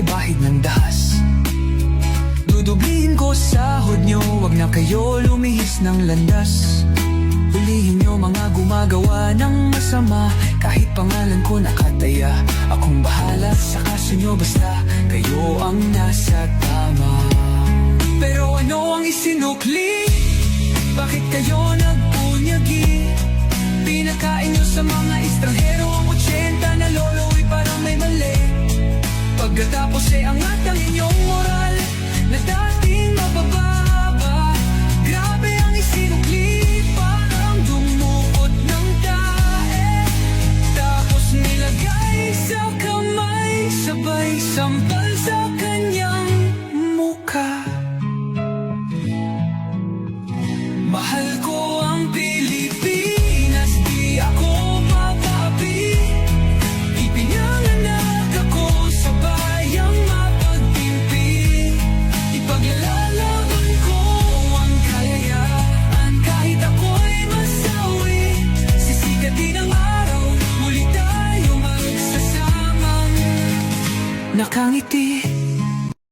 may bahid ng dahas. Dudublihin ko sahod nyo Wag na kayo lumihis ng landas. Hulihin nyo mga gumagawa ng masama. Kahit pangalan ko nakataya Akong bahala sa kaso nyo. Basta kayo ang nasa tama. Pero ano ang isinukli? Ay angat ang inyong moral Na dating mabababa Grabe ang isinukli Parang dumukot ng tae. Tapos nilagay sa kamay Sabay 要抗议滴